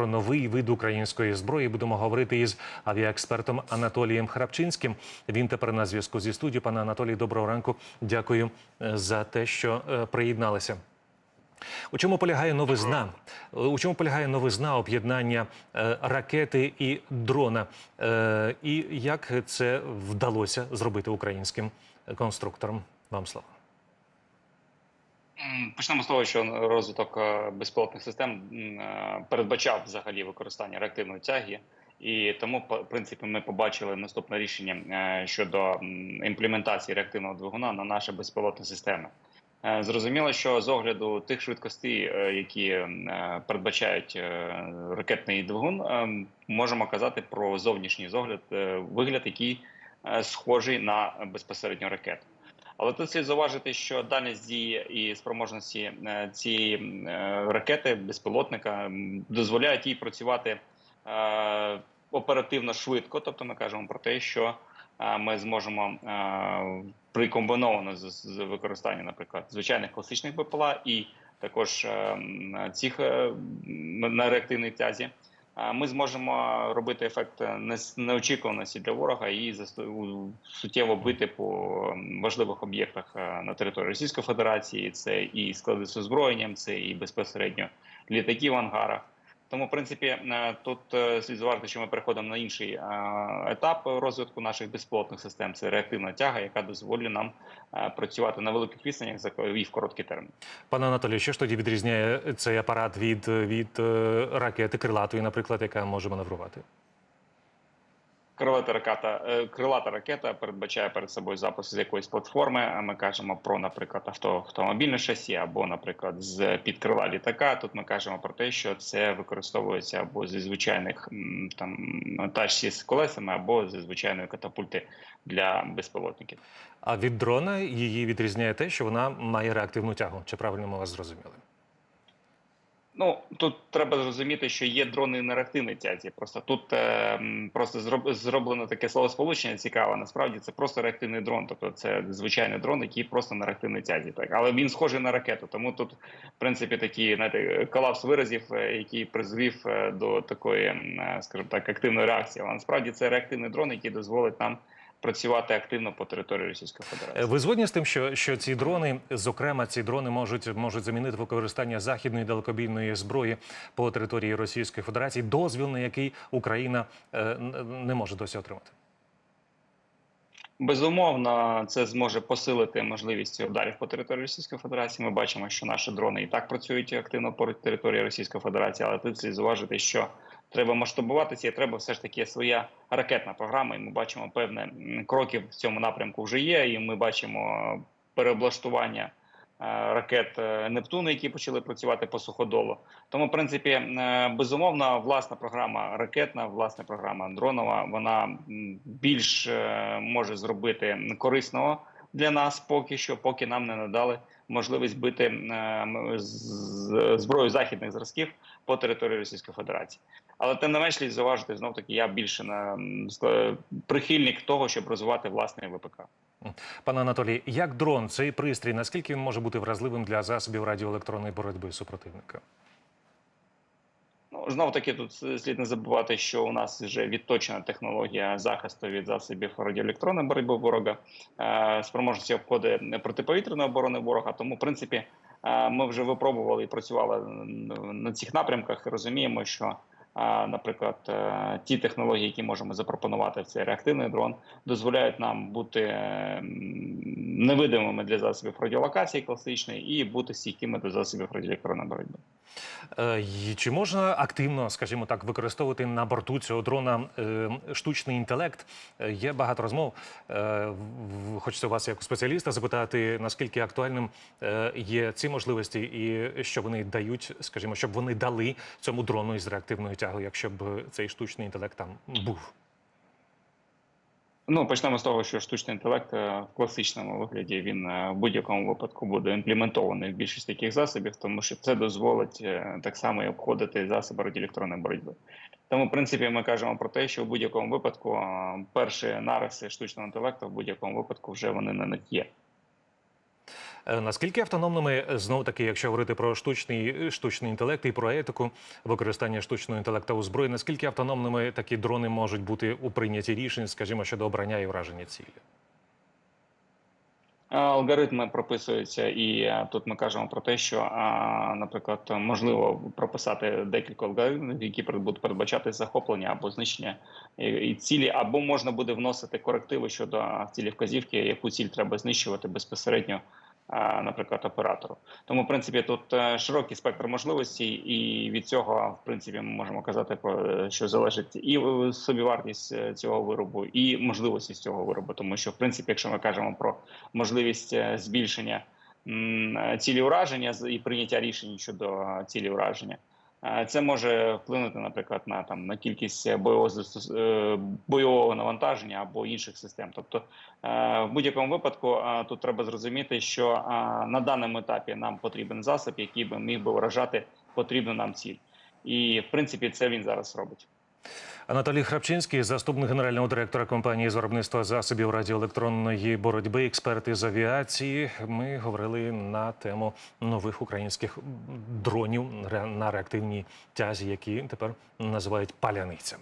про новий вид української зброї. Будемо говорити із авіаекспертом Анатолієм Храпчинським. Він тепер на зв'язку зі студією. Пане Анатолій, доброго ранку. Дякую е, за те, що е, приєдналися. У чому полягає новизна? У чому полягає новизна об'єднання е, ракети і дрона? І як це вдалося зробити українським конструкторам? Вам слово. Почнемо з того, що розвиток е, безпілотних систем е, передбачав взагалі використання реактивної тяги, і тому, в принципі, ми побачили наступне рішення е, щодо імплементації реактивного двигуна на наші безпілотні системи. Зрозуміло, що з огляду тих швидкостей, які передбачають ракетний двигун, можемо казати про зовнішній зогляд, вигляд, який схожий на безпосередньо ракету. Але тут слід зауважити, що дальність дії і спроможності е, цієї е, ракети безпілотника дозволяють їй працювати е, оперативно швидко. Тобто, ми кажемо про те, що ми зможемо при комбіновано з, використанням, наприклад, звичайних класичних БПЛА і також цих на реактивній тязі. Е, Ми зможемо робити ефект нес- неочікуваності для ворога і суттєво бити по важливих об'єктах е, на території Російської Федерації. Це і склади з озброєнням, це і безпосередньо літаки в ангарах. Тому, в принципі, е, тут е, слід зважити, що ми переходимо на інший е, етап розвитку наших безплотних систем. Це реактивна тяга, яка дозволює нам працювати на великих відстанях і в короткий термін. Пане Анатолію, що ж тоді відрізняє цей апарат від, від ракети крилатої, наприклад, яка може маневрувати? Крилата ракета, е, крилата ракета передбачає перед собою запуск з якоїсь платформи. А ми кажемо про, наприклад, авто, автомобільне шасі, або, наприклад, з під крила літака. Тут ми кажемо про те, що це використовується або зі звичайних там тачці з колесами, або зі звичайної катапульти для безпілотників. А від дрона її відрізняє те, що вона має реактивну тягу. Чи правильно ми вас зрозуміли? Ну тут треба зрозуміти, що є дрони на реактивній тязі. Просто тут е, просто зроб, зроблено таке словосполучення цікаве. Насправді це просто реактивний дрон, тобто це звичайний дрон, який просто на реактивній тязі. Так, але він схожий на ракету. Тому тут, в принципі, такий знаєте, колапс виразів, е, який призвів е, до такої, е, скажімо так, активної реакції. Але насправді це реактивний дрон, який дозволить нам працювати активно по території Російської Е, Федерації. Ви згодні з тим, що, що ці дрони, зокрема, ці дрони можуть, можуть замінити використання західної далекобійної зброї по території Російської Федерації, дозвіл на який Україна е, не може досі отримати? Безумовно, це зможе посилити можливість ударів по території Російської Федерації. Ми бачимо, що наші дрони і так працюють активно по території Російської Федерації, але тут слід зважити, що треба масштабуватися, і треба все ж таки своя ракетна програма. І ми бачимо певне кроки в цьому напрямку вже є. І ми бачимо переоблаштування ракет Нептун, Нептуну, які почали працювати по суходолу. Тому, в принципі, е, безумовно, власна програма ракетна, власна програма дронова, вона більш е, може зробити корисного для нас поки що, поки нам не надали можливість бити е, м, з- зброю західних зразків по території Російської Федерації. Але тим не менш слід зауважити знов таки, я більше на прихильник того, щоб розвивати власний ВПК. Пане Анатолій, як дрон, цей пристрій, наскільки він може бути вразливим для засобів радіоелектронної боротьби супротивника? Ну знов таки тут слід не забувати, що у нас вже відточена технологія захисту від засобів радіоелектронної боротьби ворога, е, спроможності обходи протиповітряної оборони ворога. Тому, в принципі, е, ми вже випробували і працювали на цих напрямках. і Розуміємо, що, наприклад, е, ті технології, які можемо запропонувати в цей реактивний дрон, дозволяють нам бути е, невидимими для засобів радіолокації класичної і бути стійкими до засобів радіоелектронної боротьби. Е, Чи можна активно, скажімо так, використовувати на борту цього дрона штучний інтелект? Є багато розмов. Хочеться вас, як спеціаліста, запитати, наскільки актуальним є ці можливості, і що вони дають, скажімо, щоб вони дали цьому дрону із реактивною тягою, якщо б цей штучний інтелект там був. Ну, почнемо з того, що штучний інтелект е, в класичному вигляді він е, в будь-якому випадку буде імплементований в більшість таких засобів, тому що це дозволить е, так само і обходити засоби радіоелектронної боротьби. Тому, в принципі, ми кажемо про те, що в будь-якому випадку перші нариси штучного інтелекту в будь-якому випадку вже вони на них є. Е, Наскільки автономними знов таки, якщо говорити про штучний штучний інтелект і про етику використання штучного інтелекту у зброї, наскільки автономними такі дрони можуть бути у прийнятті рішень, скажімо, щодо обрання і враження цілі? Алгоритми прописуються, і е, тут ми кажемо про те, що, наприклад, можливо прописати декілька алгоритмів, які будуть передбачати захоплення або знищення і- цілі, або можна буде вносити корективи щодо цілі вказівки, яку ціль треба знищувати безпосередньо, наприклад, оператору. Тому, в принципі, тут е, широкий спектр можливостей, і від цього, в принципі, ми можемо казати е, що залежить і е, собівартість цього виробу, і можливості цього виробу. Тому що, в принципі, якщо ми кажемо про можливість збільшення цілі ураження і прийняття рішень щодо цілі ураження. Е, Це може вплинути, наприклад, на там на кількість бойового застос- е, бойового навантаження або інших систем. Тобто, е, в будь-якому випадку е, тут треба зрозуміти, що е, на даному етапі нам потрібен засіб, який би міг би вражати потрібну нам ціль, і в принципі це він зараз робить. Анатолій Храпчинський, заступник генерального директора компанії з виробництва засобів радіоелектронної боротьби, експерт із авіації. Ми говорили на тему нових українських дронів на реактивній тязі, які тепер називають паляниця.